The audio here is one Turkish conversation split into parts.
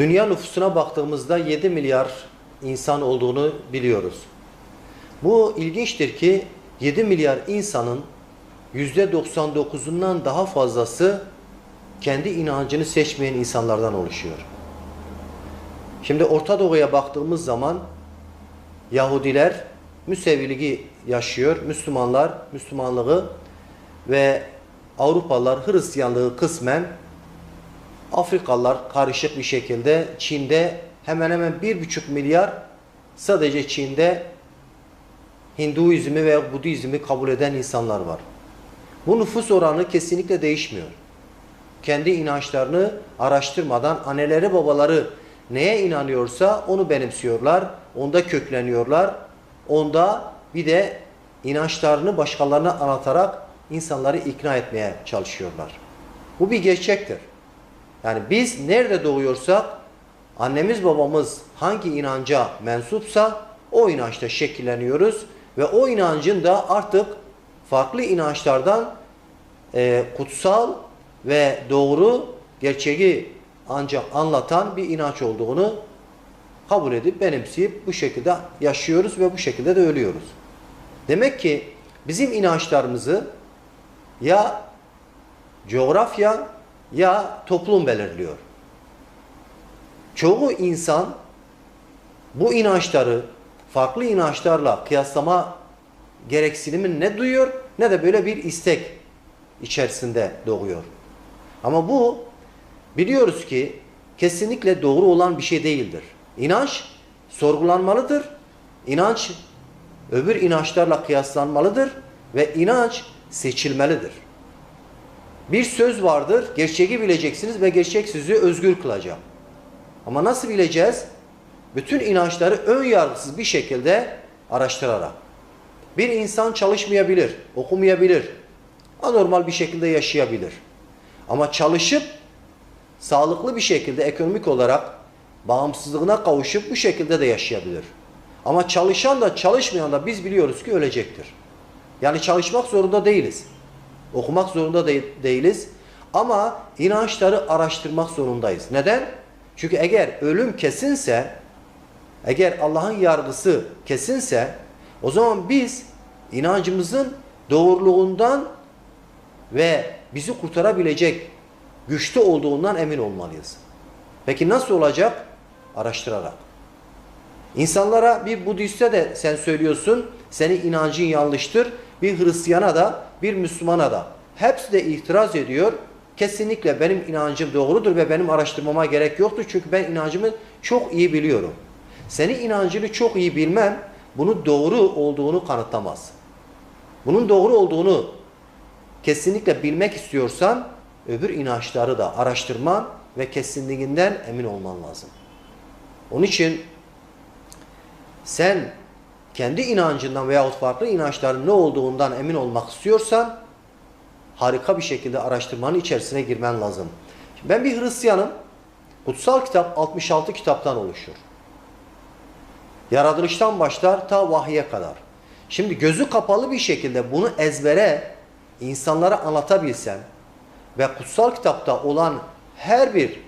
Dünya nüfusuna baktığımızda 7 milyar insan olduğunu biliyoruz. Bu ilginçtir ki 7 milyar insanın %99'undan daha fazlası kendi inancını seçmeyen insanlardan oluşuyor. Şimdi Orta Doğu'ya baktığımız zaman Yahudiler Müseviliği yaşıyor, Müslümanlar Müslümanlığı ve Avrupalılar Hristiyanlığı kısmen Afrikalılar karışık bir şekilde Çin'de hemen hemen bir buçuk milyar sadece Çin'de Hinduizmi ve Budizmi kabul eden insanlar var. Bu nüfus oranı kesinlikle değişmiyor. Kendi inançlarını araştırmadan anneleri babaları neye inanıyorsa onu benimsiyorlar, onda kökleniyorlar, onda bir de inançlarını başkalarına anlatarak insanları ikna etmeye çalışıyorlar. Bu bir gerçektir. Yani biz nerede doğuyorsak annemiz babamız hangi inanca mensupsa o inançta şekilleniyoruz ve o inancın da artık farklı inançlardan e, kutsal ve doğru gerçeği ancak anlatan bir inanç olduğunu kabul edip benimseyip bu şekilde yaşıyoruz ve bu şekilde de ölüyoruz. Demek ki bizim inançlarımızı ya coğrafya ya toplum belirliyor. Çoğu insan bu inançları farklı inançlarla kıyaslama gereksinimi ne duyuyor ne de böyle bir istek içerisinde doğuyor. Ama bu biliyoruz ki kesinlikle doğru olan bir şey değildir. İnanç sorgulanmalıdır. İnanç öbür inançlarla kıyaslanmalıdır ve inanç seçilmelidir. Bir söz vardır, gerçeği bileceksiniz ve gerçek sizi özgür kılacak. Ama nasıl bileceğiz? Bütün inançları ön yargısız bir şekilde araştırarak. Bir insan çalışmayabilir, okumayabilir, anormal bir şekilde yaşayabilir. Ama çalışıp sağlıklı bir şekilde ekonomik olarak bağımsızlığına kavuşup bu şekilde de yaşayabilir. Ama çalışan da çalışmayan da biz biliyoruz ki ölecektir. Yani çalışmak zorunda değiliz. Okumak zorunda de değiliz. Ama inançları araştırmak zorundayız. Neden? Çünkü eğer ölüm kesinse, eğer Allah'ın yargısı kesinse, o zaman biz inancımızın doğruluğundan ve bizi kurtarabilecek güçlü olduğundan emin olmalıyız. Peki nasıl olacak? Araştırarak. İnsanlara bir Budist'e de sen söylüyorsun, senin inancın yanlıştır. Bir Hristiyana da, bir Müslümana da. Hepsi de itiraz ediyor. Kesinlikle benim inancım doğrudur ve benim araştırmama gerek yoktur. Çünkü ben inancımı çok iyi biliyorum. Senin inancını çok iyi bilmen, bunun doğru olduğunu kanıtlamaz. Bunun doğru olduğunu kesinlikle bilmek istiyorsan, öbür inançları da araştırman ve kesinliğinden emin olman lazım. Onun için sen kendi inancından veyahut farklı inançların ne olduğundan emin olmak istiyorsan harika bir şekilde araştırmanın içerisine girmen lazım. Şimdi ben bir Hristiyanım. Kutsal kitap 66 kitaptan oluşur. Yaratılıştan başlar ta vahye kadar. Şimdi gözü kapalı bir şekilde bunu ezbere insanlara anlatabilsen ve kutsal kitapta olan her bir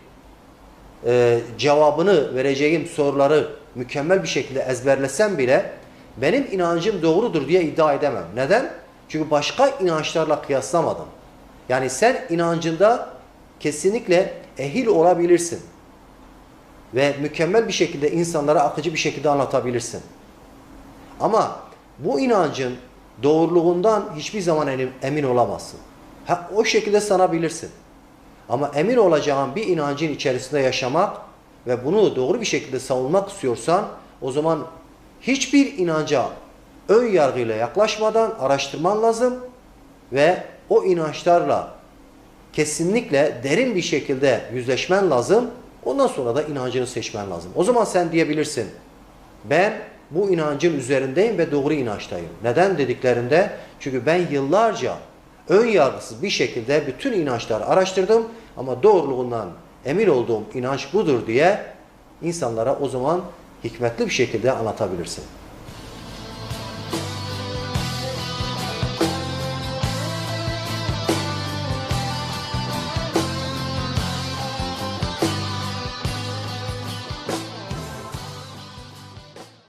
e, cevabını vereceğim soruları mükemmel bir şekilde ezberlesem bile benim inancım doğrudur diye iddia edemem. Neden? Çünkü başka inançlarla kıyaslamadım. Yani sen inancında kesinlikle ehil olabilirsin. Ve mükemmel bir şekilde insanlara akıcı bir şekilde anlatabilirsin. Ama bu inancın doğruluğundan hiçbir zaman emin olamazsın. Ha, o şekilde sanabilirsin. Ama emin olacağın bir inancın içerisinde yaşamak ve bunu doğru bir şekilde savunmak istiyorsan o zaman hiçbir inanca ön yargıyla yaklaşmadan araştırman lazım ve o inançlarla kesinlikle derin bir şekilde yüzleşmen lazım. Ondan sonra da inancını seçmen lazım. O zaman sen diyebilirsin. Ben bu inancın üzerindeyim ve doğru inançtayım. Neden dediklerinde? Çünkü ben yıllarca ön yargısız bir şekilde bütün inançları araştırdım ama doğruluğundan emin olduğum inanç budur diye insanlara o zaman hikmetli bir şekilde anlatabilirsin.